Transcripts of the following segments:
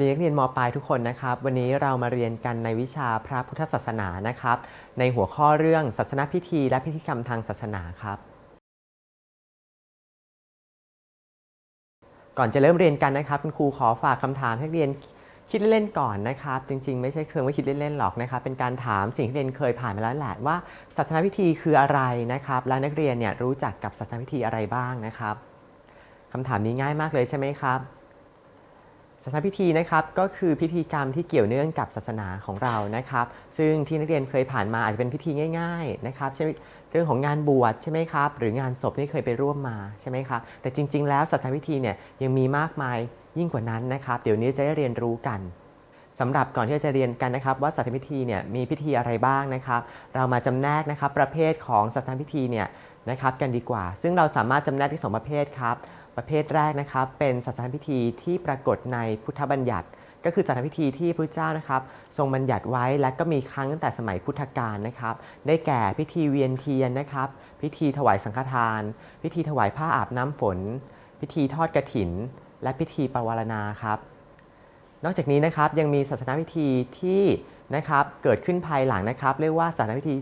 ดีนักเรียนมปลายทุกคนนะครับ วันนี้เรามาเรียนกันในวิชาพระพุทธศาสนานะครับ ในหัวข้อเรื่องศาสนพิธีและพิธีกรรมทางศาสนาครับ ก่อนจะเริ่มเรียนกันนะครับคุณครูขอฝากคำถามให้นักเรียนคิดเล่นๆก่อนนะครับ จริงๆ ไม่ใช่เคิงว่าคิดเล่นๆหรอกนะครับ เป็นการถามสิ่งที่เรียนเคยผ่านมาแล้วแหละว่าศาสนพิธีคืออะไรนะครับ และนักเรียนเนี่ยรู้จักกับศาสนพิธีอะไรบ้างนะครับคำถามนี้ง่ายมากเลยใช่ไหมครับ ศาสนาพิธีนะครับก็คือพิธีกรรมที่เกี่ยวเนื่องกับศาสนาของเรานะครับ ซึ่งที่นักเรียนเคยผ่านมาอาจจะเป็นพิธีง่ายๆนะครับเช่นเรื่องของงานบวชใช่ไหมครับ หรืองานศพที่เคยไปร่วมมาใช่ไหมครับ แต่จริง ๆ แล้วศาสนาพิธีเนี่ยยังมีมากมายยิ่งกว่านั้นนะครับ เดี๋ยวนี้จะได้เรียนรู้กันสำหรับก่อนที่จะเรียนกันนะครับ ว่าศาสนาพิธีเนี่ยมีพิธีอะไรบ้างนะครับ เรามาจำแนกนะครับประเภทของศาสนาพิธีเนี่ยนะครับกันดีกว่า ซึ่งเราสามารถจำแนกที่สองประเภทครับ ประเภทแรกนะครับ เป็นศาสนพิธีที่ปรากฏในพุทธบัญญัติ ก็คือศาสนพิธีที่พระเจ้านะครับ ทรงบัญญัติไว้และก็มีครั้งตั้งแต่สมัยพุทธกาลนะครับ ได้แก่พิธีเวียนเทียนนะครับ พิธีถวายสังฆทาน พิธีถวายผ้าอาบน้ำฝน พิธีทอดกระถิน และพิธีปวารณาครับนอกจากนี้นะครับยังมีศาสนพิธีที่นะครับเกิดขึ้นภายหลังนะครับ เรียกว่าศาสนพิธี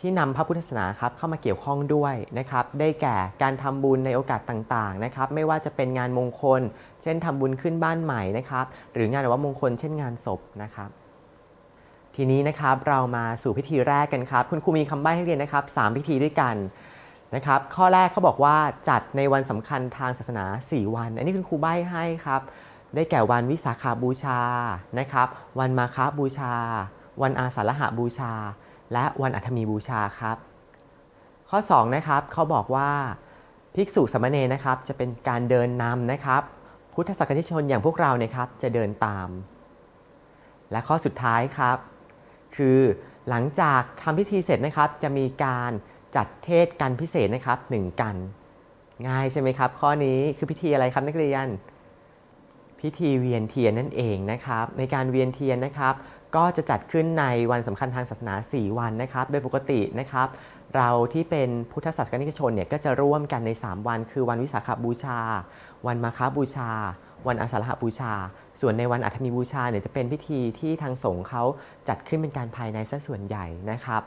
ที่นำพระพุทธศาสนาครับเข้ามาเกี่ยวข้องด้วยนะครับ ได้แก่การทำบุญในโอกาสต่างๆนะครับ ไม่ว่าจะเป็นงานมงคล เช่นทำบุญขึ้นบ้านใหม่นะครับ หรืองานวัตมงคล เช่นงานศพนะครับ ทีนี้นะครับเรามาสู่พิธีแรกกันครับ คุณครูมีคำใบ้ให้เรียนนะครับ 3 พิธีด้วยกันนะครับ ข้อแรกเขาบอกว่าจัดในวันสำคัญทางศาสนา 4 วัน อันนี้คุณครูใบ้ให้ครับ ได้แก่วันวิสาขาบูชานะครับ วันมาฆบูชา วันอาสาฬหบูชา และวันอัฐมีบูชาครับ ข้อ2นะครับเขาบอกว่าภิกษุสามเณรนะครับ จะเป็นการเดินนำนะครับ พุทธศาสนิชนอย่างพวกเราเนี่ยครับจะเดินตาม และข้อสุดท้ายครับ คือหลังจากทำพิธีเสร็จนะครับ จะมีการจัดเทศกันพิเศษนะครับหนึ่งกัน ง่ายใช่ไหมครับ ข้อนี้คือพิธีอะไรครับนักเรียน พิธีเวียนเทียนนั่นเองนะครับ ในการเวียนเทียนนะครับ ก็จะจัดขึ้นในวันสำคัญทางศาสนา 4 วันนะครับ โดยปกตินะครับ เราที่เป็นพุทธศาสนิกชนเนี่ยก็จะร่วมกันใน 3 วัน คือวันวิสาขบูชา วันมาฆบูชา วันอาสาฬหบูชา ส่วนในวันอัฐมีบูชาเนี่ยจะเป็นพิธีที่ทางสงฆ์เขาจัดขึ้นเป็นการภายในซะส่วนใหญ่นะครับ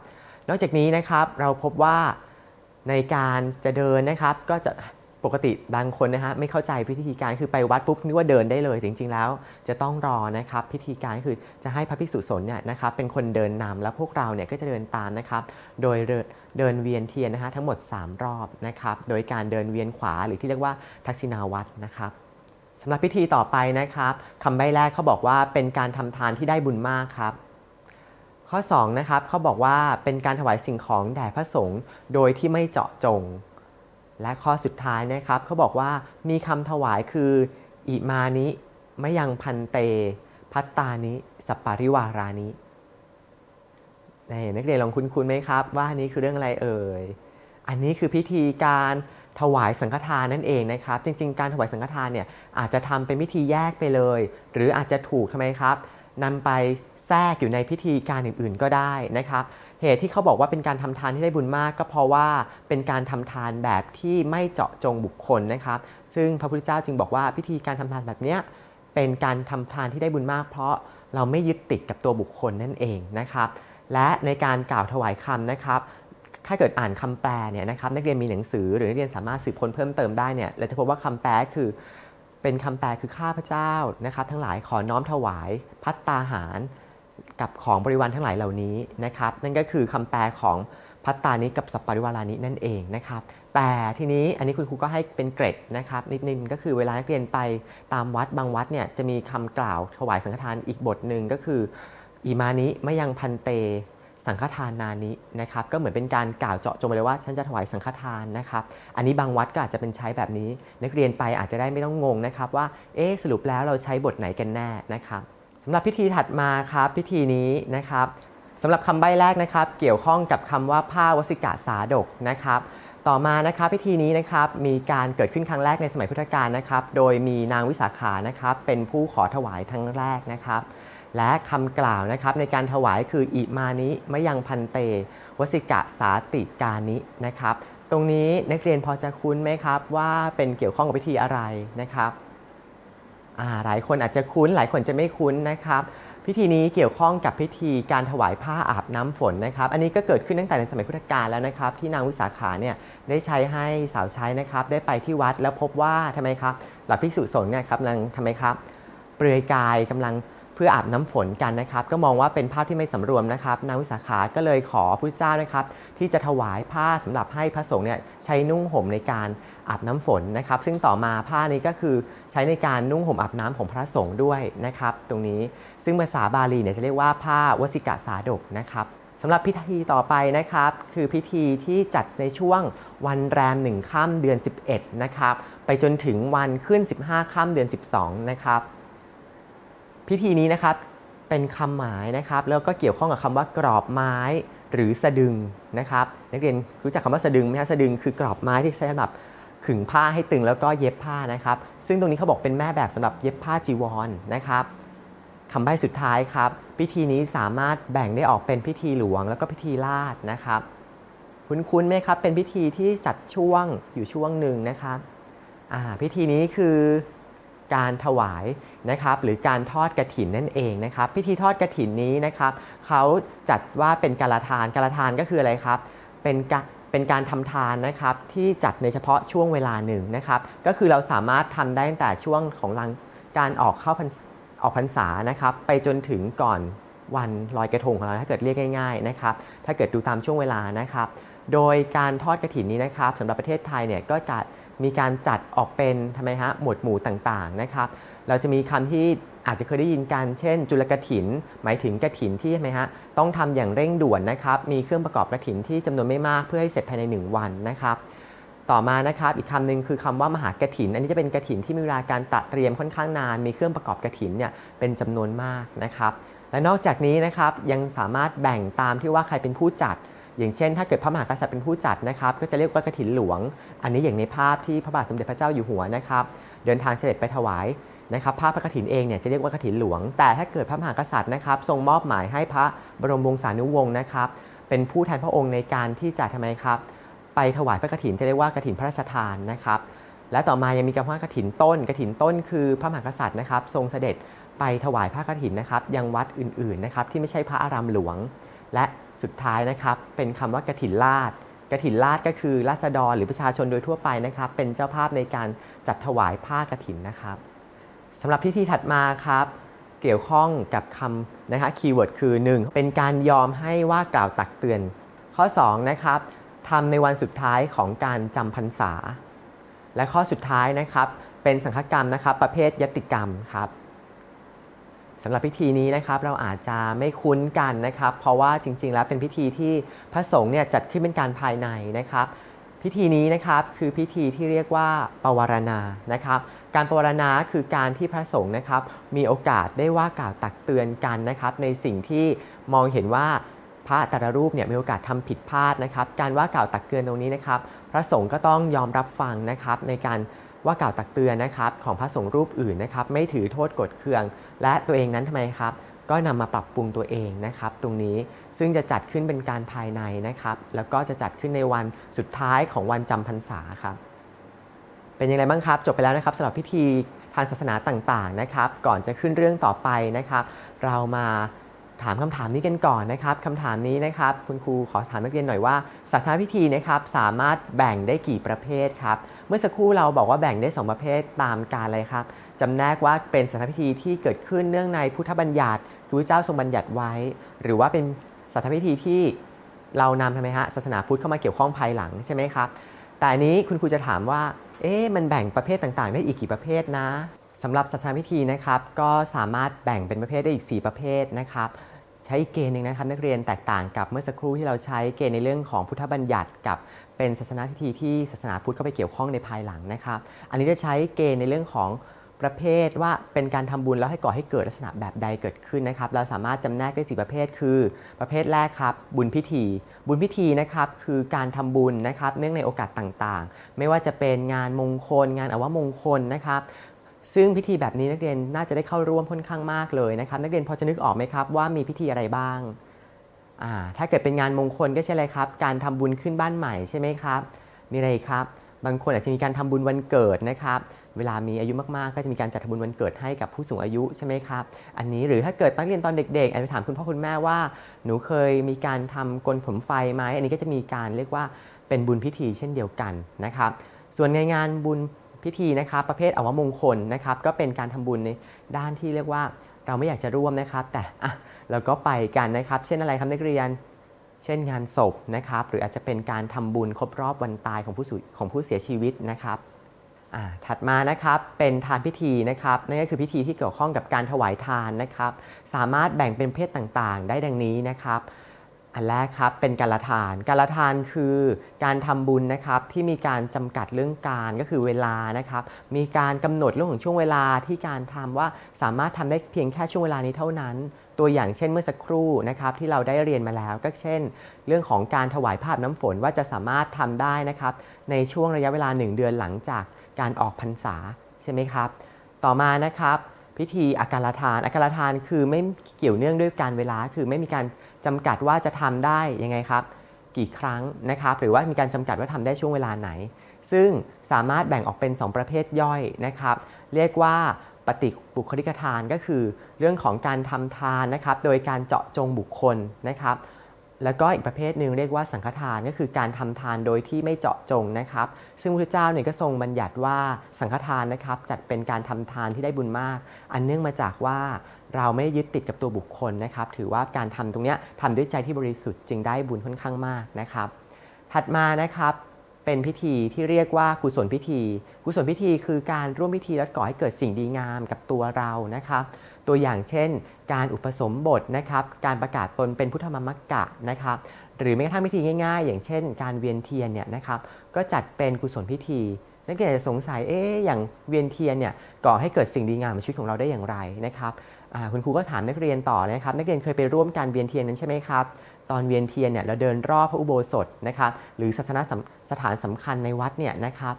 นอกจากนี้นะครับเราพบว่าในการจะเดินนะครับก็จะ ปกติบางคนนะฮะไม่เข้าใจพิธีการคือไปวัดปุ๊บนึกว่าเดินได้เลย จริง ๆ แล้ว จะต้องรอนะครับพิธีการคือจะให้พระภิกษุสงฆ์เนี่ยนะครับเป็นคนเดินนำแล้วพวกเราเนี่ยก็จะเดินตามนะครับโดยเดินเวียนเทียนนะฮะทั้งหมด 3 รอบนะครับโดยการเดินเวียนขวาหรือที่เรียกว่าทักษิณาวัตรนะครับสำหรับพิธีต่อไปนะครับคำใบ้แรกเขาบอกว่าเป็นการทำทานที่ได้บุญมากครับข้อ2นะครับเขาบอกว่าเป็นการถวายสิ่งของแด่พระสงฆ์โดยที่ไม่เจาะจง และข้อสุดท้ายนะครับเขาบอกว่ามีคำถวายคืออิมานิมยังพันเต พัตตานิสัปปาริวารานินนักเรียนลองคุ้นๆไหมครับ ว่าอันนี้คือเรื่องอะไรเอ่ย อันนี้คือพิธีการถวายสังฆทานนั่นเองนะครับ จริง ๆ การถวายสังฆทานเนี่ยอาจจะทำเป็นพิธีแยกไปเลย หรืออาจจะถูกทำไมครับนำไปแทรกอยู่ในพิธีการอื่น ๆ ก็ได้นะครับ เหตุที่เขาบอกว่าเป็นการทำทานที่ได้บุญมาก ก็เพราะว่าเป็นการทำทานแบบที่ไม่เจาะจงบุคคลนะครับ ซึ่งพระพุทธเจ้าจึงบอกว่าพิธีการทำทานแบบนี้เป็นการทำทานที่ได้บุญมาก เพราะเราไม่ยึดติดกับตัวบุคคลนั่นเองนะครับ และในการกล่าวถวายคำนะครับ ถ้าเกิดอ่านคำแปลเนี่ยนะครับนักเรียนมีหนังสือหรือนักเรียนสามารถสืบค้นเพิ่มเติมได้เนี่ยเราจะพบว่าคำแปลคือเป็นคำแปลคือข้าพเจ้านะครับ ทั้งหลายขอน้อมถวายพัตตาหาร กับของบริวารทั้งหลายเหล่านี้นะครับนั่นก็คือคำแปลของพัตตานิกับสัปปริวารานินั่นเองนะครับแต่ทีนี้อันนี้คุณครูก็ให้เป็นเกรดนะครับนิดนึงก็คือเวลานักเรียนไปตามวัดบางวัดเนี่ยจะมีคำกล่าวถวายสังฆทานอีกบทหนึ่งก็คืออิมานิไมะยังพันเตสังฆทานนานินะครับก็เหมือนเป็นการกล่าวเจาะจงไปเลยว่าฉันจะถวายสังฆทานนะครับอันนี้บางวัดก็อาจจะเป็นใช้แบบนี้ นักเรียนไปอาจจะได้ไม่ต้องงงนะครับว่าเอ๊สรุปแล้วเราใช้บทไหนกันแน่นะครับำหรับพิธีถัดมาครับพิธีนี้นะครับสำหรับคำใบ้แรกนะครับ เกี่ยวข้องกับคำว่าผ้าวสิกาสาดกนะครับ ต่อมานะครับพิธีนี้นะครับมีการเกิดขึ้นครั้งแรกในสมัยพุทธกาลนะครับ โดยมีนางวิสาขานะครับ เป็นผู้ขอถวายครั้งแรกนะครับ และคำกล่าวนะครับในการถวายคืออิมานิมะยังพันเต วสิกะสาติกานินะครับ ตรงนี้นักเรียนพอจะคุ้นไหมครับว่าเป็นเกี่ยวข้องกับพิธีอะไรนะครับ หลายคนอาจจะคุ้นหลายคนจะไม่คุ้นนะครับ พิธีนี้เกี่ยวข้องกับพิธีการถวายผ้าอาบน้ำฝนนะครับ อันนี้ก็เกิดขึ้นตั้งแต่ในสมัยพุทธกาลแล้วนะครับ ที่นางวิสาขาเนี่ยได้ใช้ให้สาวใช้นะครับ ได้ไปที่วัดแล้วพบว่าทำไมครับหลับภิกษุสงฆ์เนี่ยครับกำลังทำไมครับ เปลือยกายกำลังเพื่ออาบน้ำฝนกันนะครับ ก็มองว่าเป็นภาพที่ไม่สำรวมนะครับ นางวิสาขาก็เลยขอพระเจ้านะครับ ที่จะถวายผ้าสำหรับให้พระสงฆ์เนี่ยใช้นุ่งห่มในการ อาบน้ำฝนนะครับ ซึ่งต่อมาผ้านี้ก็คือใช้ในการนุ่งห่มอาบน้ำของพระสงฆ์ด้วยนะครับ ตรงนี้ซึ่งภาษาบาลีเนี่ยจะเรียกว่าผ้าวสิกะสาดกนะครับสำหรับพิธีต่อไปนะครับ คือพิธีที่จัดในช่วงวันแรมหนึ่งค่ำเดือน 11 นะครับ ไปจนถึงวันขึ้น 15ค่ำเดือน 12 นะครับ พิธีนี้นะครับเป็นคำหมายนะครับ แล้วก็เกี่ยวข้องกับคำว่ากรอบไม้หรือสะดึงนะครับ นักเรียนรู้จักคำว่าสะดึงไหมฮะสะดึงคือกรอบไม้ที่ใช้สำหรับ ขึงผ้าให้ตึงแล้วก็เย็บผ้านะครับ ซึ่งตรงนี้เขาบอกเป็นแม่แบบสำหรับเย็บผ้าจีวรนะครับคำใบ้สุดท้ายครับ พิธีนี้สามารถแบ่งได้ออกเป็นพิธีหลวง แล้วก็พิธีลาดนะครับ คุ้นๆไหมครับ เป็นพิธีที่จัดช่วงอยู่ช่วงหนึ่งนะครับพิธีนี้คือการถวายนะครับ หรือการทอดกระถินนั่นเองนะครับ พิธีทอดกระถินนี้นะครับเขาจัดว่าเป็นการละทานการละทานก็คืออะไรครับ เป็นกะ เป็นการทำทานนะครับที่จัดในเฉพาะช่วงเวลาหนึ่งนะครับ ก็คือเราสามารถทำได้ตั้งแต่ช่วงของรังการออกเข้าพรรษออกพรรษานะครับ ไปจนถึงก่อนวันลอยกระทงของเราถ้าเกิดเรียกง่ายๆนะครับ ถ้าเกิดดูตามช่วงเวลานะครับ โดยการทอดกระถินนี้นะครับสำหรับประเทศไทยเนี่ยก็จะมีการจัดออกเป็นทำไมฮะหมวดหมู่ต่างๆนะครับ เราจะมีคำที่อาจจะเคยได้ยินกันเช่น จุลกถิน หมายถึงกถินที่ทำไหมฮะต้องทำอย่างเร่งด่วนนะครับ มีเครื่องประกอบกถินที่จำนวนไม่มากเพื่อให้เสร็จภายใน 1 วันนะครับ ต่อมานะครับอีกคำหนึ่งคือคำว่ามหากถิน อันนี้จะเป็นกถินที่มีเวลาการตัดเตรียมค่อนข้างนาน มีเครื่องประกอบกถินเนี่ยเป็นจำนวนมากนะครับและนอกจากนี้นะครับยังสามารถแบ่งตามที่ว่าใครเป็นผู้จัด อย่างเช่น ถ้าเกิดพระมหากษัตริย์เป็นผู้จัดนะครับก็จะเรียกว่ากฐินหลวง อันนี้อย่างในภาพที่พระบาทสมเด็จพระเจ้าอยู่หัวนะครับเดินทางเสด็จไปถวาย นะครับภาพพระกฐินเองเนี่ยจะเรียกว่ากฐินหลวง แต่ถ้าเกิดพระมหากษัตริย์นะครับ ทรงมอบหมายให้พระบรมวงศานุวงศ์นะครับ เป็นผู้แทนพระองค์ในการที่จะทำไมครับ ไปถวายพระกฐินจะเรียกว่ากฐินพระราชทานนะครับ และต่อมายังมีคำว่ากฐินต้นกฐินต้นคือพระมหากษัตริย์นะครับ ทรงเสด็จไปถวายพระกฐินนะครับ ยังวัดอื่นๆนะครับ ที่ไม่ใช่พระอารามหลวง และสุดท้ายนะครับ เป็นคำว่ากฐินลาดกฐินลาดก็คือราษฎรหรือประชาชนโดยทั่วไปนะครับ เป็นเจ้าภาพในการจัดถวายผ้ากฐินนะครับ สำหรับพิธีถัดมาครับ เกี่ยวข้องกับคำนะคะคีย์เวิร์ดคือ 1. เป็นการยอมให้ว่ากล่าวตักเตือน ข้อ 2 นะครับทำในวันสุดท้ายของการจำพรรษา และข้อสุดท้ายนะครับ เป็นสังฆกรรมนะครับ ประเภทยติกรรมครับสำหรับพิธีนี้นะครับเราอาจจะไม่คุ้นกันนะครับ เพราะว่าจริง ๆ แล้วเป็นพิธีที่พระสงฆ์เนี่ยจัดขึ้นเป็นการภายในนะครับ พิธีนี้นะครับคือพิธีที่เรียกว่าปวารณานะครับ การปรณาคือการที่พระสงฆ์นะครับ มีโอกาสได้ว่ากล่าวตักเตือนกันนะครับ ในสิ่งที่มองเห็นว่าพระแต่ละรูปเนี่ยมีโอกาสทำผิดพลาดนะครับ การว่ากล่าวตักเตือนตรงนี้นะครับ พระสงฆ์ก็ต้องยอมรับฟังนะครับ ในการว่ากล่าวตักเตือนนะครับ ของพระสงฆ์รูปอื่นนะครับ ไม่ถือโทษกดเคือง และตัวเองนั้นทำไมครับ ก็นำมาปรับปรุงตัวเองนะครับ ตรงนี้ซึ่งจะจัดขึ้นเป็นการภายในนะครับ แล้วก็จะจัดขึ้นในวันสุดท้ายของวันจำพรรษาครับ เป็นยังไงบ้างครับ จบไปแล้วนะครับสำหรับพิธีทางศาสนาต่างๆนะครับ ก่อนจะขึ้นเรื่องต่อไปนะครับ เรามาถามคำถามนี้กันก่อนนะครับคำถามนี้นะครับ คุณครูขอถามนักเรียนหน่อยว่าศาสนาพิธีนะครับ สามารถแบ่งได้กี่ประเภทครับ เมื่อสักครู่เราบอกว่าแบ่งได้ 2 ประเภทตามกาลเลยครับจำแนกว่าเป็นศาสนาพิธีที่เกิดขึ้นเนื่องในพุทธบัญญัติคือพระเจ้าทรงบัญญัติไว้ หรือว่าเป็นศาสนาพิธีที่เรานำทำไมฮะศาสนาพุทธเข้ามาเกี่ยวข้องภายหลังใช่ไหมครับ แต่อันนี้คุณครูจะถามว่า เอ๊ะมันแบ่งประเภทต่างๆ ได้อีกกี่ประเภทนะสำหรับศาสนาพิธีนะครับก็สามารถแบ่งเป็นประเภทได้อีก 4 ประเภทนะครับใช้เกณฑ์หนึ่งนะครับนักเรียนแตกต่างกับเมื่อสักครู่ที่เราใช้เกณฑ์ในเรื่องของพุทธบัญญัติกับเป็นศาสนาพิธีที่ศาสนาพุทธเข้าไปเกี่ยวข้องในภายหลังนะครับ อันนี้จะใช้เกณฑ์ในเรื่องของ ประเภทว่าเป็นการทำบุญแล้วให้ก่อให้เกิดลักษณะแบบใดเกิดขึ้นนะครับ เราสามารถจำแนกได้สี่ประเภท คือ ประเภทแรกครับ บุญพิธี บุญพิธีนะครับคือการทำบุญนะครับเนื่องในโอกาสต่างๆ ไม่ว่าจะเป็นงานมงคล งานอวมงคลนะครับซึ่งพิธีแบบนี้นักเรียนน่าจะได้เข้าร่วมค่อนข้างมากเลยนะครับ นักเรียนพอจะนึกออกไหมครับว่ามีพิธีอะไรบ้างอ่าถ้าเกิดเป็นงานมงคลก็ใช่เลยครับ การทำบุญขึ้นบ้านใหม่ใช่ไหมครับ มีอะไรครับ บางคนอาจจะมีการทำบุญวันเกิดนะครับ เวลามีอายุมากๆ ก็จะมีการจัดทำบุญวันเกิดให้กับผู้สูงอายุใช่ไหมครับ อันนี้หรือถ้าเกิดตั้งเรียนตอนเด็กๆอาจจะถามคุณพ่อคุณแม่ว่า หนูเคยมีการทำกลผมไฟไหมอันนี้ก็จะมีการเรียกว่าเป็นบุญพิธีเช่นเดียวกันนะครับ ส่วนในงานบุญพิธีนะครับประเภทอวมงคลนะครับ ก็เป็นการทำบุญในด้านที่เรียกว่าเราไม่อยากจะร่วมนะครับ แต่อะเราก็ไปกันนะครับ เช่นอะไรครับนักเรียน เช่นงานศพนะครับ หรืออาจจะเป็นการทำบุญครบรอบวันตายของผู้สูของผู้เสียชีวิตนะครับ ถัดมานะครับเป็นทานพิธีนะครับนั่นก็คือพิธีที่เกี่ยวข้องกับการถวายทานนะครับ สามารถแบ่งเป็นเพศต่างๆ ได้ดังนี้นะครับ อันแรกครับเป็นการละทาน การละทานคือการทำบุญนะครับที่มีการจำกัดเรื่องการก็คือเวลานะครับ มีการกำหนดเรื่องของช่วงเวลาที่การทำว่าสามารถทำได้เพียงแค่ช่วงเวลานี้เท่านั้น ตัวอย่างเช่นเมื่อสักครู่นะครับที่เราได้เรียนมาแล้วก็เช่น เรื่องของการถวายภาพน้ำฝนว่าจะสามารถทำได้นะครับในช่วงระยะเวลา 1 เดือนหลังจาก การออกพรรษาใช่ไหมครับ ต่อมานะครับ พิธีอาการทานอาการทานคือไม่เกี่ยวเนื่องด้วยการเวลาคือไม่มีการจำกัดว่าจะทำได้ยังไงครับ กี่ครั้งนะครับ หรือว่ามีการจำกัดว่าทำได้ช่วงเวลาไหน ซึ่งสามารถแบ่งออกเป็น 2 ประเภทย่อยนะครับ เรียกว่าปฏิบุคลิกทานก็คือ เรื่องของการทำทานนะครับ โดยการเจาะจงบุคคลนะครับ แล้วก็อีกประเภทหนึ่งเรียกว่าสังฆทานก็คือการทำทานโดยที่ไม่เจาะจงนะครับ ซึ่งพระเจ้าเนี่ยก็ทรงบัญญัติว่าสังฆทานนะครับจัดเป็นการทำทานที่ได้บุญมาก อันเนื่องมาจากว่าเราไม่ได้ยึดติดกับตัวบุคคลนะครับ ถือว่าการทำตรงนี้ทำด้วยใจที่บริสุทธิ์จึงได้บุญค่อนข้างมากนะครับ ถัดมานะครับเป็นพิธีที่เรียกว่ากุศลพิธี กุศลพิธีคือการร่วมพิธีแล้วก่อให้เกิดสิ่งดีงามกับตัวเรานะครับ ตัวอย่างเช่น การอุปสมบทนะครับการประกาศตนเป็นพุทธมมักกะนะครับหรือแม้กระทั่งพิธีง่ายๆ อย่างเช่น การเวียนเทียนเนี่ยนะครับก็จัดเป็นกุศลพิธีนักเรียนจะสงสัยเอ๊ะอย่างเวียนเทียนเนี่ยก่อให้เกิดสิ่งดีงามในชีวิตของเราได้อย่างไรนะครับคุณครูก็ถามนักเรียนต่อนะครับ นักเรียนเคยไปร่วมการเวียนเทียนนั้นใช่ไหมครับตอนเวียนเทียนเนี่ยเราเดินรอบพระอุโบสถนะครับหรือศาสนสำสถานสำคัญในวัดเนี่ยนะครับ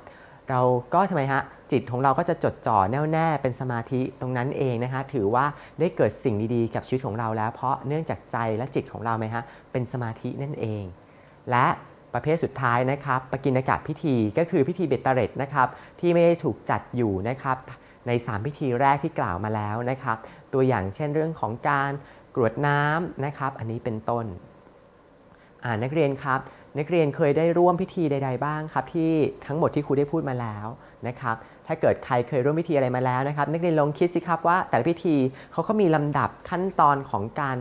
เราก็ทำไมฮะจิตของเราก็จะจดจ่อแน่วแน่เป็นสมาธิตรงนั้นเองนะฮะถือว่าได้เกิดสิ่งดีๆ กับชีวิตของเราแล้ว เพราะเนื่องจากใจและจิตของเราไหมฮะเป็นสมาธินั่นเอง และประเภทสุดท้ายนะครับปกิณกะพิธีก็คือพิธีเบตเตเรตนะครับที่ไม่ได้ถูกจัดอยู่นะครับใน 3 พิธีแรกที่กล่าวมาแล้วนะครับ ตัวอย่างเช่นเรื่องของการกรวดน้ำนะครับ อันนี้เป็นต้น อ่านักเรียนครับ นักเรียนเคยได้ร่วมพิธีใด ๆ บ้างครับที่ทั้งหมดที่ครูได้พูดมาแล้วนะครับถ้าเกิดใครเคยร่วมพิธีอะไรมาแล้วนะครับ นักเรียนลองคิดสิครับว่าแต่ละพิธีเขาก็มีลำดับขั้นตอนของการ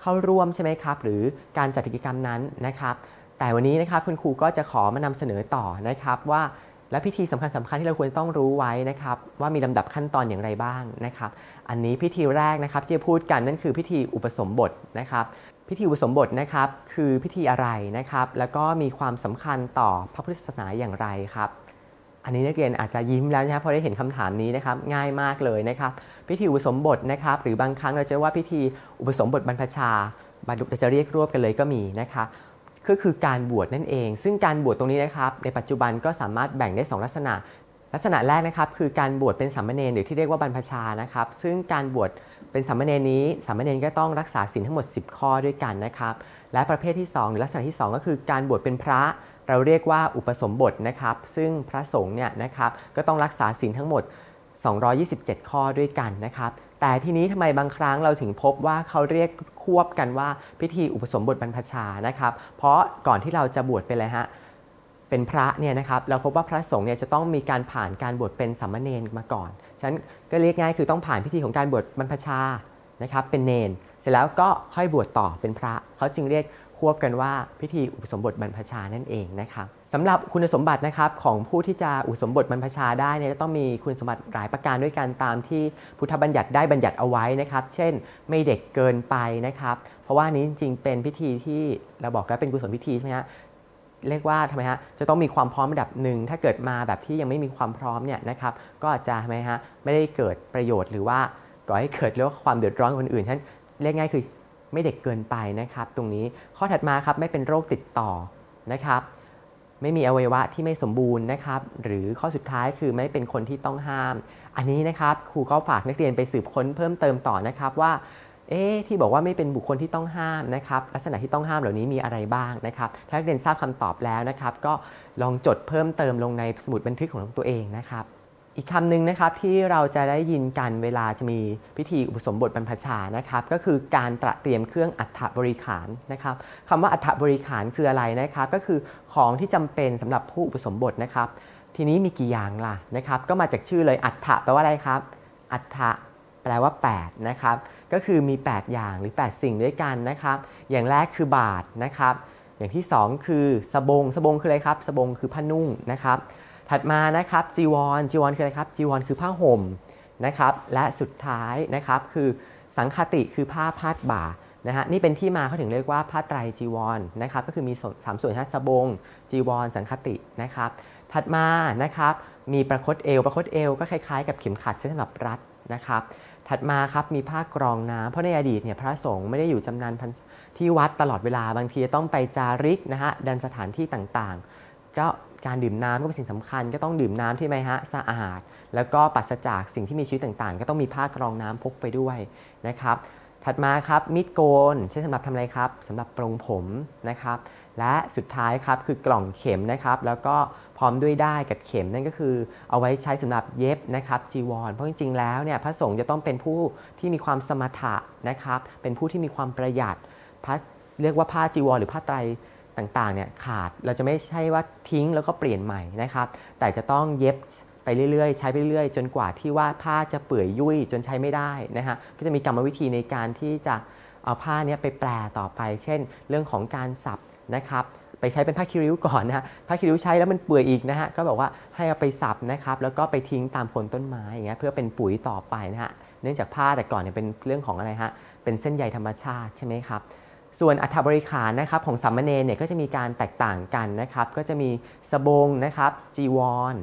เข้าร่วมใช่ไหมครับ หรือการจัดกิจกรรมนั้นนะครับ แต่วันนี้นะครับคุณครูก็จะขอมานำเสนอต่อนะครับว่าและพิธีสำคัญสคัญๆที่เราควรต้องรู้ไว้นะครับว่ามีลำดับขั้นตอนอย่างไรบ้างนะครับ อันนี้พิธีแรกนะครับที่จะพูดกันนั่นคือพิธีอุปสมบทนะครับ พิธีอุปสมบทนะครับคือพิธีอะไรนะครับ แล้วก็มีความสำคัญต่อพระพุทธศาสนาอย่างไรครับ อันนี้นักเรียนอาจจะยิ้มแล้วนะครับพอได้เห็นคำถามนี้นะครับง่ายมากเลยนะครับ พิธีอุปสมบทนะครับ หรือบางครั้งเราจะว่าพิธีอุปสมบทบรรพชาบรรเราจะเรียกรวบกันเลยก็มีนะครับก็คือการบวชนั่นเอง ซึ่งการบวชตรงนี้นะครับ ในปัจจุบันก็สามารถแบ่งได้ 2 ลักษณะ ลักษณะแรกนะครับ คือการบวชเป็นสามเณรหรือที่เรียกว่าบรรพชานะครับ ซึ่งการบวช เป็นสามเณรนี้สามเณรก็ต้องรักษาศีลทั้งหมด 10 ข้อด้วยกันนะครับ และประเภทที่ 2 หรือลักษณะที่ 2 ก็คือการบวชเป็นพระเราเรียกว่าอุปสมบทนะครับ ซึ่งพระสงฆ์เนี่ยนะครับก็ต้องรักษาศีลทั้งหมด 227 ข้อด้วยกันนะครับ แต่ทีนี้ทำไมบางครั้งเราถึงพบว่าเขาเรียกควบกันว่าพิธีอุปสมบทบรรพชานะครับ เพราะก่อนที่เราจะบวชเป็นอะไรฮะ เป็นพระเนี่ยนะครับเราพบว่าพระสงฆ์เนี่ยจะต้องมีการผ่านการบวชเป็นสามเณรมาก่อน ฉะนั้นก็เรียกง่ายคือต้องผ่านพิธีของการบวชบรรพชานะครับเป็นเนน เสร็จแล้วก็ค่อยบวชต่อเป็นพระเขาจึงเรียกควบกันว่าพิธีอุปสมบทบรรพชานั่นเองนะครับสำหรับคุณสมบัตินะครับของผู้ที่จะอุปสมบทบรรพชาได้เนี่ยจะต้องมีคุณสมบัติหลายประการด้วยกันตามที่พุทธบัญญัติได้บัญญัติเอาไว้นะครับ เช่นไม่เด็กเกินไปนะครับ เพราะว่านี้จริงๆเป็นพิธีที่เราบอกแล้วเป็นกุศลพิธีใช่ไหมฮะ เรียกว่าทำไมฮะจะต้องมีความพร้อมระดับหนึ่งถ้าเกิดมาแบบที่ยังไม่มีความพร้อมเนี่ยนะครับก็อาจจะทำไมฮะไม่ได้เกิดประโยชน์หรือว่าก่อให้เกิดเรียกว่าความเดือดร้อนคนอื่นฉะนั้นเรียกง่ายคือไม่เด็กเกินไปนะครับ ตรงนี้ข้อถัดมาครับไม่เป็นโรคติดต่อนะครับ ไม่มีอวัยวะที่ไม่สมบูรณ์นะครับ หรือข้อสุดท้ายคือไม่เป็นคนที่ต้องห้าม อันนี้นะครับครูก็ฝากนักเรียนไปสืบค้นเพิ่มเติมต่อนะครับว่า เอ๊ที่บอกว่าไม่เป็นบุคคลที่ต้องห้ามนะครับลักษณะที่ต้องห้ามเหล่านี้มีอะไรบ้างนะครับ ถ้าเรียนทราบคำตอบแล้วนะครับ ก็ลองจดเพิ่มเติมลงในสมุดบันทึกของตัวเองนะครับ อีกคำหนึ่งนะครับที่เราจะได้ยินกันเวลาจะมีพิธีอุปสมบทบรรพชานะครับ ก็คือการตระเตรียมเครื่องอัฐบริขารนะครับคำว่าอัฐบริขารคืออะไรนะครับ ก็คือของที่จำเป็นสำหรับผู้อุปสมบทนะครับ ทีนี้มีกี่อย่างล่ะนะครับ ก็มาจากชื่อเลยอัฐะแปลว่าอะไรครับ อัฐะแปลว่า 8 นะครับ ก็คือมี 8 อย่างหรือ 8 สิ่งด้วยกันนะครับ อย่างแรกคือบาทนะครับ อย่างที่ 2 คือสบงสบงคืออะไรครับสบงคือผ้านุ่งนะครับ ถัดมานะครับจีวรจีวรคืออะไรครับจีวรคือผ้าห่มนะครับ และสุดท้ายนะครับคือสังคติคือผ้าพาดบ่านะฮะนี่เป็นที่มาเขาถึงเรียกว่าผ้าไตรจีวรนะครับ ก็คือมีสามส่วนฮะสบง จีวร สังคตินะครับ ถัดมานะครับมีประคตเอวประคตเอวก็คล้ายๆ กับเข็มขัดใช้สำหรับรัดนะครับ ถัดมาครับมีผ้ากรองน้ำเพราะในอดีตเนี่ยพระสงฆ์ไม่ได้อยู่จำนานพันที่วัดตลอดเวลาบางทีจะต้องไปจาริกนะฮะดันสถานที่ต่างๆ ก็การดื่มน้ำก็เป็นสิ่งสำคัญ ก็ต้องดื่มน้ำที่ไหมฮะสะอาด แล้วก็ปราศจากสิ่งที่มีชีวิตต่างๆ ก็ต้องมีผ้ากรองน้ำพกไปด้วยนะครับถัดมาครับมีดโกนใช้สำหรับทำอะไรครับสำหรับปรงผมนะครับและสุดท้ายครับคือกล่องเข็มนะครับ แล้วก็ พร้อมด้วยได้กับเข็มนั่นก็คือ เอาไว้ใช้สำหรับเย็บนะครับจีวร เพราะจริงๆแล้วเนี่ยพระสงฆ์จะต้องเป็นผู้ที่มีความสมถะนะครับ เป็นผู้ที่มีความประหยัดพระเรียกว่าผ้าจีวรหรือผ้าไตรต่างๆเนี่ยขาดเราจะไม่ใช่ว่าทิ้งแล้วก็เปลี่ยนใหม่นะครับ แต่จะต้องเย็บไปเรื่อยๆ ใช้ไปเรื่อยๆ จนกว่าที่ว่าผ้าจะเปื่อยยุ่ยจนใช้ไม่ได้นะฮะก็จะมีกรรมวิธีในการที่จะเอาผ้าเนี้ยไปแปลต่อไป เช่น เรื่องของการสับนะครับ ไปใช้เป็นผ้าคิริ้วก่อนนะฮะผ้าคิริ้วใช้แล้วมันเปื่อยอีกนะฮะก็บอกว่าให้เอาไปสับนะครับแล้วก็ไปทิ้งตามโคนต้นไม้อย่างเงี้ยเพื่อเป็นปุ๋ยต่อไปนะฮะเนื่องจากผ้าแต่ก่อนเนี่ยเป็นเรื่องของอะไรฮะเป็นเส้นใยธรรมชาติใช่ไหมครับส่วนอัฐบริขารนะครับของสามเณรเนี่ยก็จะมีการแตกต่างกันนะครับก็จะมีสบงนะครับจีวรน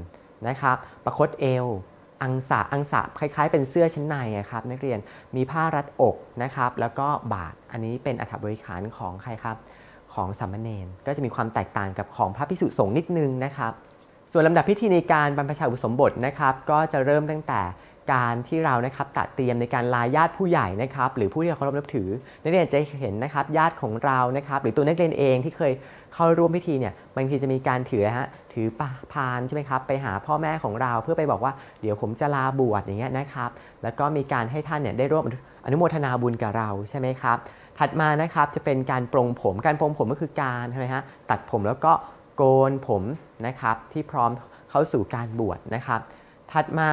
นะครับประคตเอวอังสะอังสะคล้าย ๆ เป็นเสื้อชั้นในอะครับนักเรียนมีผ้ารัดอกนะครับแล้วก็บาทอันนี้เป็นอัฐบริขารของใครครับ ของสามเณรก็จะมีความแตกต่างกับของพระภิกษุสงฆ์นิดนึงนะครับ ส่วนลำดับพิธีในการบรรพชาอุปสมบทนะครับ ก็จะเริ่มตั้งแต่การที่เรานะครับตัดเตรียมในการลาญาติผู้ใหญ่นะครับ หรือผู้ที่เราเคารพนับถือนักเรียนจะเห็นนะครับ ญาติของเรานะครับ หรือตัวนักเรียนเองที่เคยเข้าร่วมพิธีเนี่ยบางทีจะมีการถือฮะถือปาพานใช่ไหมครับไปหาพ่อแม่ของเราเพื่อไปบอกว่าเดี๋ยวผมจะลาบวชอย่างเงี้ยนะครับ แล้วก็มีการให้ท่านเนี่ยได้ร่วมอนุโมทนาบุญกับเราใช่ไหมครับ ถัดมานะครับจะเป็นการปรงผม การปรงผมก็คือการใช่ไหมฮะตัดผมแล้วก็โกนผมนะครับที่พร้อมเข้าสู่การบวชนะครับ ถัดมา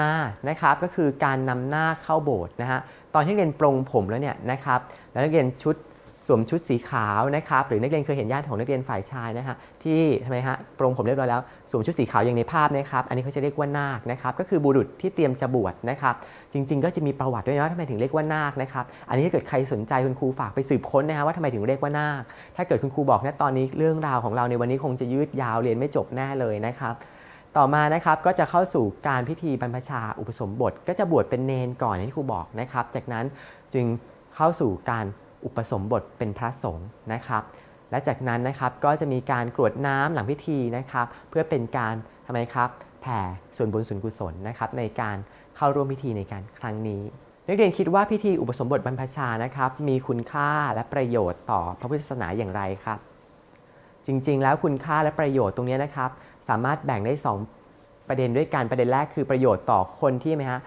นะครับก็คือการนำหน้าเข้าโบสถ์นะฮะตอนที่เรียนปรงผมแล้วเนี่ยนะครับแล้วนักเรียนชุดสวมชุดสีขาวนะครับหรือนักเรียนเคยเห็นญาติของนักเรียนฝ่ายชายนะฮะที่ทำไมฮะปรงผมเรียบร้อยแล้ว สวมชุดสีขาวอย่างในภาพนะครับ อันนี้เขาจะเรียกว่านาคนะครับ ก็คือบุรุษที่เตรียมจะบวชนะครับ จริง ๆ ก็จะมีประวัติด้วยนะทำไมถึงเรียกว่านาคนะครับ อันนี้ถ้าเกิดใครสนใจคุณครูฝากไปสืบค้นนะฮะว่าทำไมถึงเรียกว่านาค ถ้าเกิดคุณครูบอกนะตอนนี้เรื่องราวของเราในวันนี้คงจะยืดยาวเรียนไม่จบแน่เลยนะครับต่อมานะครับก็จะเข้าสู่การพิธีบรรพชาอุปสมบท ก็จะบวชเป็นเนนก่อนอย่างที่ครูบอกนะครับ จากนั้นจึงเข้าสู่การอุปสมบทเป็นพระสงฆ์นะครับ และจากนั้นนะครับก็จะมีการกรวดน้ำหลังพิธีนะครับ เพื่อเป็นการทำไมครับแผ่ส่วนบุญส่วนกุศลนะครับในการเข้าร่วมพิธีในการครั้งนี้ นักเรียนคิดว่าพิธีอุปสมบทบรรพชานะครับ มีคุณค่าและประโยชน์ต่อพระพุทธศาสนาอย่างไรครับ จริงๆ แล้วคุณค่าและประโยชน์ตรงนี้นะครับ สามารถแบ่งได้ 2 ประเด็นด้วยกันประเด็นแรกคือประโยชน์ต่อคนที่ไหมฮะ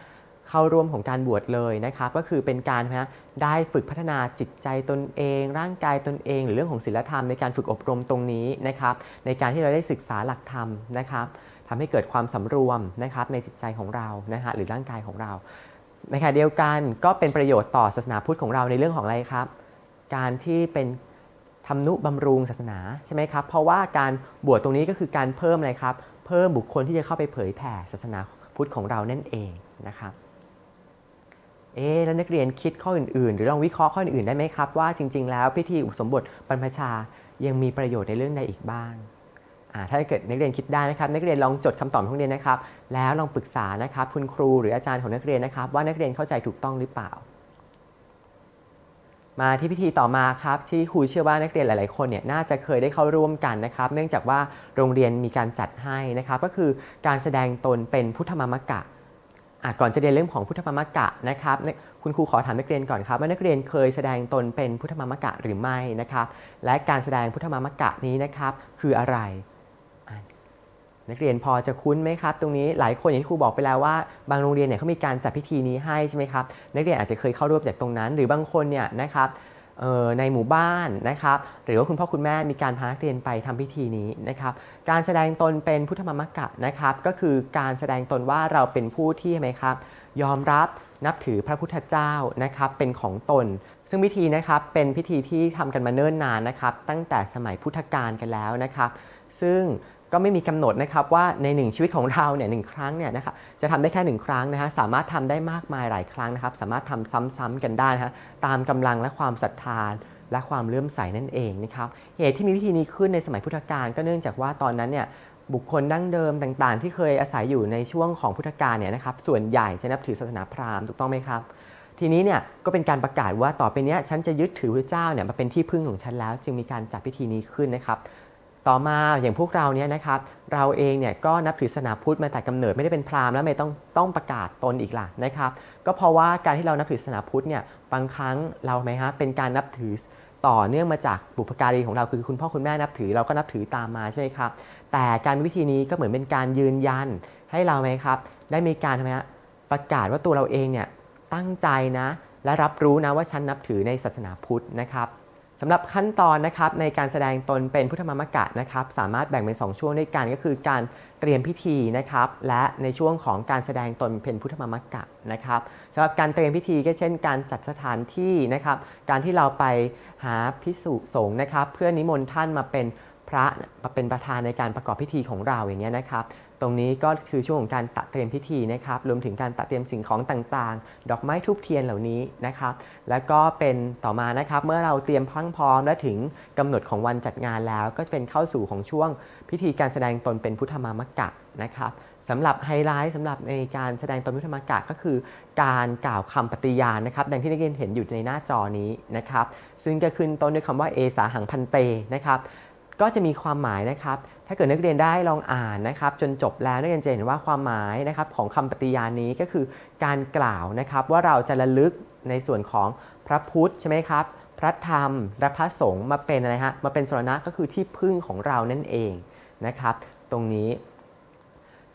เข้าร่วมของการบวชเลยนะครับ ก็คือเป็นการนะได้ฝึกพัฒนาจิตใจตนเอง ร่างกายตนเอง หรือเรื่องของศีลธรรมในการฝึกอบรมตรงนี้นะครับ ในการที่เราได้ศึกษาหลักธรรมนะครับทำให้เกิดความสำรวมนะครับในจิตใจของเรานะฮะหรือร่างกายของเราในขณะเดียวกันก็เป็นประโยชน์ต่อศาสนาพุทธของเราในเรื่องของอะไรครับ การที่เป็นทำนุบำรุงศาสนาใช่ไหมครับ เพราะว่าการบวชตรงนี้ก็คือการเพิ่มอะไรครับ เพิ่มบุคคลที่จะเข้าไปเผยแผ่ศาสนาพุทธของเรานั่นเองนะครับ เอ๊แล้วนักเรียนคิดข้ออื่นๆ หรือลองวิเคราะห์ข้ออื่นๆได้ไหมครับ ว่าจริง ๆ แล้วพิธีอุปสมบทบรรพชายังมีประโยชน์ในเรื่องใดอีกบ้างอ่าถ้าเกิดนักเรียนคิดได้นะครับ นักเรียนลองจดคำตอบของนักเรียนนะครับ แล้วลองปรึกษานะครับคุณครูหรืออาจารย์ของนักเรียนนะครับ ว่านักเรียนเข้าใจถูกต้องหรือเปล่า มาที่พิธีต่อมาครับ ที่ครูเชื่อว่านักเรียนหลาย ๆ คนเนี่ยน่าจะเคยได้เข้าร่วมกันนะครับ เนื่องจากว่าโรงเรียนมีการจัดให้นะครับ ก็คือการแสดงตนเป็นพุทธมามกะอะ ก่อนจะเรียนเรื่องของพุทธมามกะนะครับคุณครูขอถามนักเรียนก่อนครับว่านักเรียนเคยแสดงตนเป็นพุทธมามกะหรือไม่นะครับ และการแสดงพุทธมามกะนี้นะครับคืออะไร นักเรียนพอจะคุ้นไหมครับ ตรงนี้หลายคนอย่างที่ครูบอกไปแล้วว่า บางโรงเรียนเนี่ยเขามีการจัดพิธีนี้ให้ใช่ไหมครับนักเรียนอาจจะเคยเข้าร่วมจากตรงนั้น หรือบางคนเนี่ยนะครับ ในหมู่บ้านนะครับ หรือว่าคุณพ่อคุณแม่มีการพานักเรียนไปทำพิธีนี้นะครับ การแสดงตนเป็นพุทธมามกะนะครับ ก็คือการแสดงตนว่าเราเป็นผู้ที่ไหมครับ ยอมรับนับถือพระพุทธเจ้านะครับเป็นของตน ซึ่งพิธีนะครับเป็นพิธีที่ทำกันมาเนิ่นนานนะครับ ตั้งแต่สมัยพุทธกาลกันแล้วนะครับ ซึ่ง ก็ไม่มีกำหนดนะครับว่าในหนึ่งชีวิตของเราเนี่ยหนึ่งครั้งเนี่ยนะครับจะทำได้แค่หนึ่งครั้งนะฮะสามารถทำได้มากมายหลายครั้งนะครับ สามารถทำซ้ำๆกันได้นะฮะตามกำลังและความศรัทธาและความเลื่อมใสนั่นเองนะครับเหตุที่มีพิธีนี้ขึ้นในสมัยพุทธกาลก็เนื่องจากว่าตอนนั้นเนี่ยบุคคลดั้งเดิมต่างๆ ที่เคยอาศัยอยู่ในช่วงของพุทธกาลเนี่ยนะครับส่วนใหญ่จะนับถือศาสนาพราหมณ์ถูกต้องไหมครับทีนี้เนี่ยก็เป็นการประกาศว่าต่อไปนี้ฉันจะยึดถือพระเจ้าเนี่ยมาเป็นที่พึ่งของฉันแล้ว จึงมีการจัดพิธีนี้ขึ้นนะครับ ต่อมาอย่างพวกเราเนี่ยนะครับเราเองเนี่ยก็นับถือศาสนาพุทธมาแต่กำเนิดไม่ได้เป็นพราหมณ์แล้วไม่ต้องต้องประกาศตนอีกล่ะนะครับ ก็เพราะว่าการที่เรานับถือศาสนาพุทธเนี่ยบางครั้งเราไหมฮะเป็นการนับถือต่อเนื่องมาจากบุพการีของเราคือคุณพ่อคุณแม่นับถือเราก็นับถือตามมาใช่ไหมครับ แต่การวิธีนี้ก็เหมือนเป็นการยืนยันให้เราไหมครับ ได้มีการทำไมฮะประกาศว่าตัวเราเองเนี่ยตั้งใจนะ และรับรู้นะว่าฉันนับถือในศาสนาพุทธนะครับ สำหรับขั้นตอนนะครับในการแสดงตนเป็นพุทธมามกะนะครับสามารถแบ่งเป็น 2 ช่วงด้วยกันก็คือการเตรียมพิธีนะครับและในช่วงของการแสดงตนเป็นพุทธมามกะนะครับสำหรับการเตรียมพิธีก็เช่น การจัดสถานที่นะครับ การที่เราไปหาพิสุสงฆ์นะครับ เพื่อนิมนต์ท่านมาเป็นพระมาเป็นประธานในการประกอบพิธีของเราอย่างเงี้ยนะครับ ตรงนี้ก็คือช่วงของการตัดเตรียมพิธีนะครับ รวมถึงการตัดเตรียมสิ่งของต่างๆ ดอกไม้ทูบเทียนเหล่านี้นะครับ แล้วก็เป็นต่อมานะครับ เมื่อเราเตรียมพรั่งพร้อมและถึงกำหนดของวันจัดงานแล้ว ก็จะเป็นเข้าสู่ของช่วงพิธีการแสดงตนเป็นพุทธมามกะนะครับสำหรับไฮไลท์สำหรับในการแสดงตนพุทธมามกะก็คือการกล่าวคำปฏิญาณนะครับดังที่นักเรียนเห็นอยู่ในหน้าจอนี้นะครับ ซึ่งจะขึ้นต้นด้วยคำว่าเอสาหังพันเตนะครับ ก็จะมีความหมายนะครับ ถ้าเกิดนักเรียนได้ลองอ่านนะครับจนจบแล้วนักเรียนจะเห็นว่าความหมายนะครับของคำปฏิญาณนี้ก็คือการกล่าวนะครับว่าเราจะระลึกในส่วนของพระพุทธใช่ไหมครับพระธรรมและพระสงฆ์มาเป็นอะไรฮะมาเป็นสรณะก็คือที่พึ่งของเรานั่นเองนะครับตรงนี้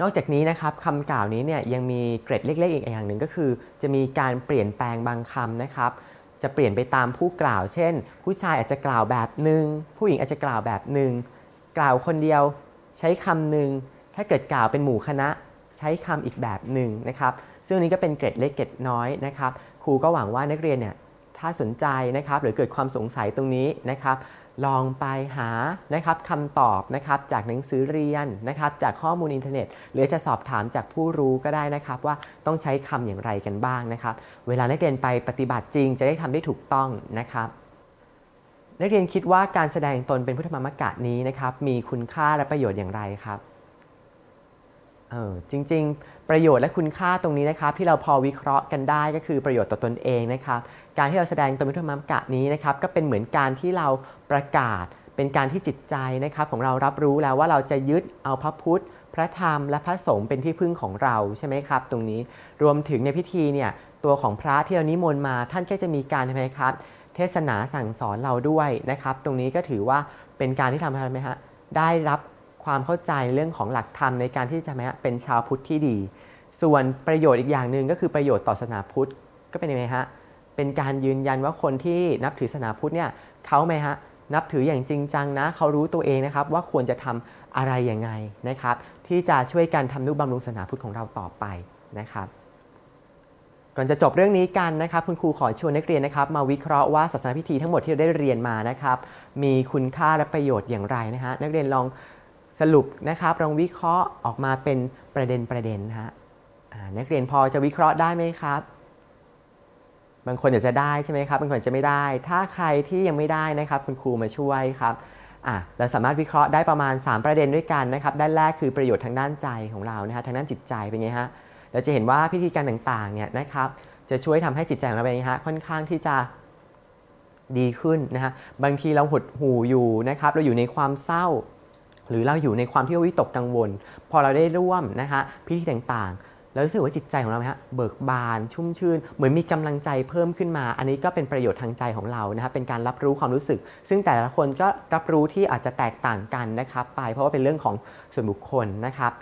นอกจากนี้นะครับคำกล่าวนี้เนี่ยยังมีเกร็ดเล็กๆอีกอย่างหนึ่งก็คือ จะมีการเปลี่ยนแปลงบางคำนะครับจะเปลี่ยนไปตามผู้กล่าว เช่น ผู้ชายอาจจะกล่าวแบบหนึ่งผู้หญิงอาจจะกล่าวแบบหนึ่ง กล่าวคนเดียวใช้คำหนึ่งถ้าเกิดกล่าวเป็นหมู่คณะ ใช้คำอีกแบบหนึ่งนะครับ ซึ่งนนี้ก็เป็นเกร็ดเล็กเกร็ดน้อยนะครับ ครูก็หวังว่านักเรียนเนี่ยถ้าสนใจนะครับหรือเกิดความสงสัยตรงนี้นะครับ ลองไปหานะครับคำตอบนะครับจากหนังสือเรียนนะครับ จากข้อมูลอินเทอร์เน็ต หรือจะสอบถามจากผู้รู้ก็ได้นะครับ ว่าต้องใช้คำอย่างไรกันบ้างนะครับ เวลานักเรียนไปปฏิบัติจริงจะได้ทำได้ถูกต้องนะครับ นักเรียนคิดว่าการแสดงตนเป็นพุทธมามกะนี้นะครับ มีคุณค่าและประโยชน์อย่างไรครับเออจริง ๆ ประโยชน์และคุณค่าตรงนี้นะครับ ที่เราพอวิเคราะห์กันได้ก็คือประโยชน์ต่อตนเองนะครับ การที่เราแสดงตนเป็นพุทธมามกะนี้นะครับ ก็เป็นเหมือนการที่เราประกาศเป็นการที่จิตใจนะครับ ของเรารับรู้แล้วว่าเราจะยึดเอาพระพุทธพระธรรมและพระสงฆ์เป็นที่พึ่งของเราใช่ไหมครับ ตรงนี้รวมถึงในพิธีเนี่ยตัวของพระที่เรานิมนต์มาท่านก็จะมีการทำไมครับ เทศนาสั่งสอนเราด้วยนะครับ ตรงนี้ก็ถือว่าเป็นการที่ทำให้ไหมฮะได้รับความเข้าใจเรื่องของหลักธรรมในการที่จะไหมฮะเป็นชาวพุทธที่ดี ส่วนประโยชน์อีกอย่างหนึ่งก็คือประโยชน์ต่อศาสนาพุทธก็เป็นยังไงฮะเป็นการยืนยันว่าคนที่นับถือศาสนาพุทธเนี่ยเขาไหมฮะนับถืออย่างจริงจังนะเขารู้ตัวเองนะครับ ว่าควรจะทำอะไรยังไงนะครับ ที่จะช่วยกันทำนุบำรุงศาสนาพุทธของเราต่อไปนะครับ ก่อนจะจบเรื่องนี้กันนะครับคุณครูขอชวนนักเรียนนะครับ มาวิเคราะห์ว่าศาสนาพิธีทั้งหมดที่เราได้เรียนมานะครับ มีคุณค่าและประโยชน์อย่างไรนะฮะนักเรียนลองสรุปนะครับลองวิเคราะห์ออกมาเป็นประเด็นประเด็นนะฮะนักเรียนพอจะวิเคราะห์ได้ไหมครับ บางคนอาจจะได้ใช่ไหมครับบางคนจจะไม่ได้ ถ้าใครที่ยังไม่ได้นะครับ คุณครูมาช่วยครับอะเราสามารถวิเคราะห์ได้ประมาณ 3 ประเด็นด้วยกันนะครับ ด้านแรกคือประโยชน์ทางด้านใจของเรานะฮะทางด้านจิตใจเป็นไงฮะ เราจะเห็นว่าพิธีการต่างๆเนี่ยนะครับจะช่วยทำให้จิตใจของเราเป็นไงฮะค่อนข้างที่จะดีขึ้นนะฮะบางทีเราหดหู่อยู่นะครับเราอยู่ในความเศร้า หรือเราอยู่ในความที่วิตกกังวล พอเราได้ร่วมนะฮะพิธีต่างๆแล้วรู้สึกว่าจิตใจของเราฮะเบิกบานชุ่มชื่น เหมือนมีกำลังใจเพิ่มขึ้นมา อันนี้ก็เป็นประโยชน์ทางใจของเรานะครับเป็นการรับรู้ความรู้สึก ซึ่งแต่ละคนก็รับรู้ที่อาจจะแตกต่างกันนะครับ ไปเพราะว่าเป็นเรื่องของส่วนบุคคลนะครับ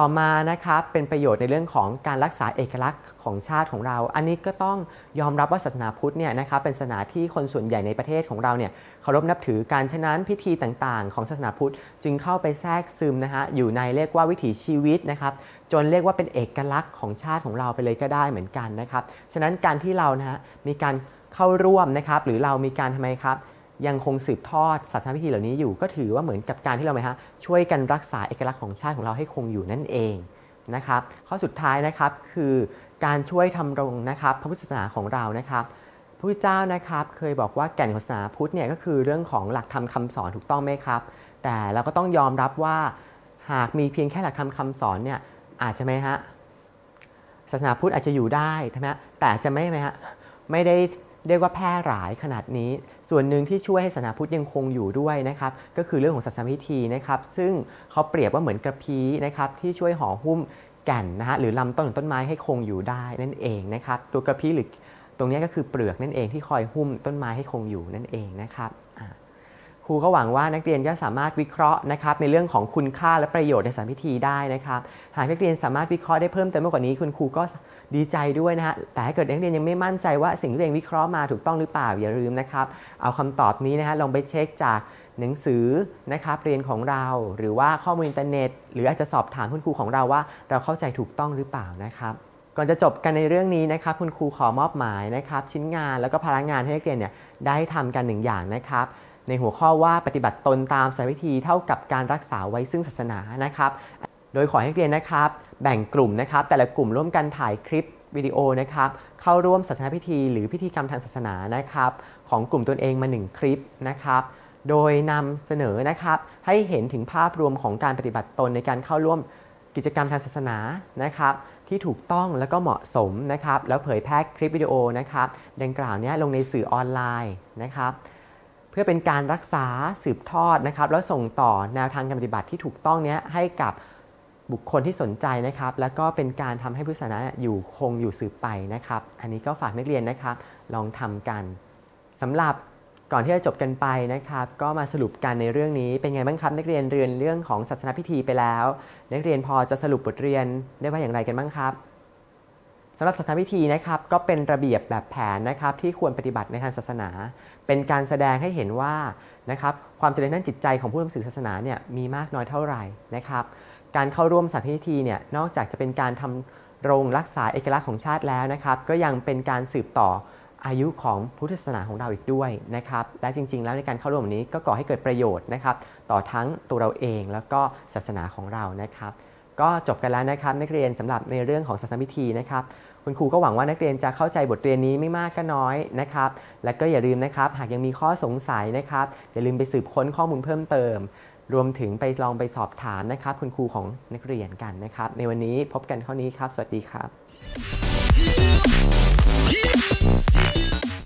ต่อมานะครับเป็นประโยชน์ในเรื่องของการรักษาเอกลักษณ์ของชาติของเรา อันนี้ก็ต้องยอมรับว่าศาสนาพุทธเนี่ยนะครับเป็นศาสนาที่คนส่วนใหญ่ในประเทศของเราเนี่ยเคารพนับถือการฉะนั้นพิธีต่างๆ ของศาสนาพุทธจึงเข้าไปแทรกซึมนะฮะอยู่ในเรียกว่าวิถีชีวิตนะครับจนเรียกว่าเป็นเอกลักษณ์ของชาติของเราไปเลยก็ได้เหมือนกันนะครับฉะนั้นการที่เรานะฮะมีการเข้าร่วมนะครับหรือเรามีการทำไมครับ ยังคงสืบทอดศาสนาพิธีเหล่านี้อยู่ ก็ถือว่าเหมือนกับการที่เราไหมฮะช่วยกันรักษาเอกลักษณ์ของชาติของเราให้คงอยู่นั่นเองนะครับข้อสุดท้ายนะครับคือการช่วยทำรงนะครับพระพุทธศาสนาของเรานะครับพระพุทธเจ้านะครับเคยบอกว่าแก่นของศาสนาพุทธเนี่ยก็คือเรื่องของหลักธรรมคำสอนถูกต้องไหมครับ แต่เราก็ต้องยอมรับว่าหากมีเพียงแค่หลักธรรมคำสอนเนี่ยอาจจะไหมฮะศาสนาพุทธอาจจะอยู่ได้ใช่ไหมฮะแต่จจะไม่ไหมฮะไม่ได้ เรียกว่าแพร่หลายขนาดนี้ ส่วนหนึ่งที่ช่วยให้ศาสนาพุทธยังคงอยู่ด้วยนะครับก็คือเรื่องของศาสนาพิธีนะครับซึ่งเขาเปรียบว่าเหมือนกระพี้นะครับที่ช่วยห่อหุ้มแก่นนะฮะหรือลำต้นของต้นไม้ให้คงอยู่ได้นั่นเองนะครับตัวกระพี้หรือตรงนี้ก็คือเปลือกนั่นเองที่คอยหุ้มต้นไม้ให้คงอยู่นั่นเองนะครับครูก็หวังว่านักเรียนก็สามารถวิเคราะห์นะครับในเรื่องของคุณค่าและประโยชน์ในสารพิธีได้นะครับ หากนักเรียนสามารถวิเคราะห์ได้เพิ่มเติมมากกว่านี้คุณครูก็ ดีใจด้วยนะฮะ แต่ถ้าเกิดนักเรียนยังไม่มั่นใจว่าสิ่งที่เองวิเคราะห์มาถูกต้องหรือเปล่า อย่าลืมนะครับ เอาคำตอบนี้นะฮะลองไปเช็คจากหนังสือนะครับเรียนของเราหรือว่าข้อมูลอินเทอร์เน็ต หรืออาจจะสอบถามคุณครูของเราว่า เราเข้าใจถูกต้องหรือเปล่านะครับก่อนจะจบกันในเรื่องนี้นะครับคุณครูขอมอบหมายนะครับ ชิ้นงานแล้วก็ภาระงานให้นักเรียนเนี่ยได้ทำกันหนึ่งอย่างนะครับในหัวข้อว่าปฏิบัติตนตามสายวิธีเท่ากับการรักษาไว้ซึ่งศาสนานะครับ โดยขอให้เรียนนะครับ แบ่งกลุ่มนะครับ แต่ละกลุ่มร่วมกันถ่ายคลิปวิดีโอนะครับ เข้าร่วมศาสนาพิธีหรือพิธีกรรมทางศาสนานะครับ ของกลุ่มตนเองมา 1 คลิปนะครับ โดยนำเสนอนะครับ ให้เห็นถึงภาพรวมของการปฏิบัติตนในการเข้าร่วมกิจกรรมทางศาสนานะครับ ที่ถูกต้องและก็เหมาะสมนะครับ แล้วเผยแพร่คลิปวิดีโอนะครับดังกล่าวเนี้ลงในสื่อออนไลน์นะครับเพื่อเป็นการรักษาสืบทอดนะครับ แล้วส่งต่อแนวทางการปฏิบัติที่ถูกต้องเนี้ยให้กับ บุคคลที่สนใจนะครับ แล้วก็เป็นการทำให้พุทธศาสนาอยู่คงอยู่สืบไปนะครับ อันนี้ก็ฝากนักเรียนนะครับ ลองทำกันสำหรับก่อนที่จะจบกันไปนะครับ ก็มาสรุปกันในเรื่องนี้เป็นไงบ้างครับ นักเรียนเรียนเรื่องของศาสนาพิธีไปแล้ว นักเรียนพอจะสรุปบทเรียนได้ว่าอย่างไรกันบ้างครับสำหรับศาสนาพิธีนะครับ ก็เป็นระเบียบแบบแผนนะครับ ที่ควรปฏิบัติในทางศาสนา เป็นการแสดงให้เห็นว่านะครับความเจริญด้านจิตใจของผู้นำสื่อศาสนาเนี่ยมีมากน้อยเท่าไหร่นะครับ การเข้าร่วมสนาพิธีเนี่ยนอกจากจะเป็นการทำรงรักษาเอกลักษณ์ของชาติแล้วนะครับ ก็ยังเป็นการสืบต่ออายุของพุทธศาสนาของเราอีกด้วยนะครับ และจริง ๆ แล้วในการเข้าร่วมนี้ก็ก่อให้เกิดประโยชน์นะครับ ต่อทั้งตัวเราเองแล้วก็ศาสนาของเรานะครับ ก็จบกันแล้วนะครับ นักเรียนสำหรับในเรื่องของศาสนาพิธีนะครับ คุณครูก็หวังว่านักเรียนจะเข้าใจบทเรียนนี้ไม่มากก็น้อยนะครับ และก็อย่าลืมนะครับ หากยังมีข้อสงสัยนะครับอย่าลืมไปสืบค้นข้อมูลเพิ่มเติม รวมถึงไปลองไปสอบถามนะครับ คุณครูของนักเรียนกันนะครับ ในวันนี้พบกันเท่านี้ครับ สวัสดีครับ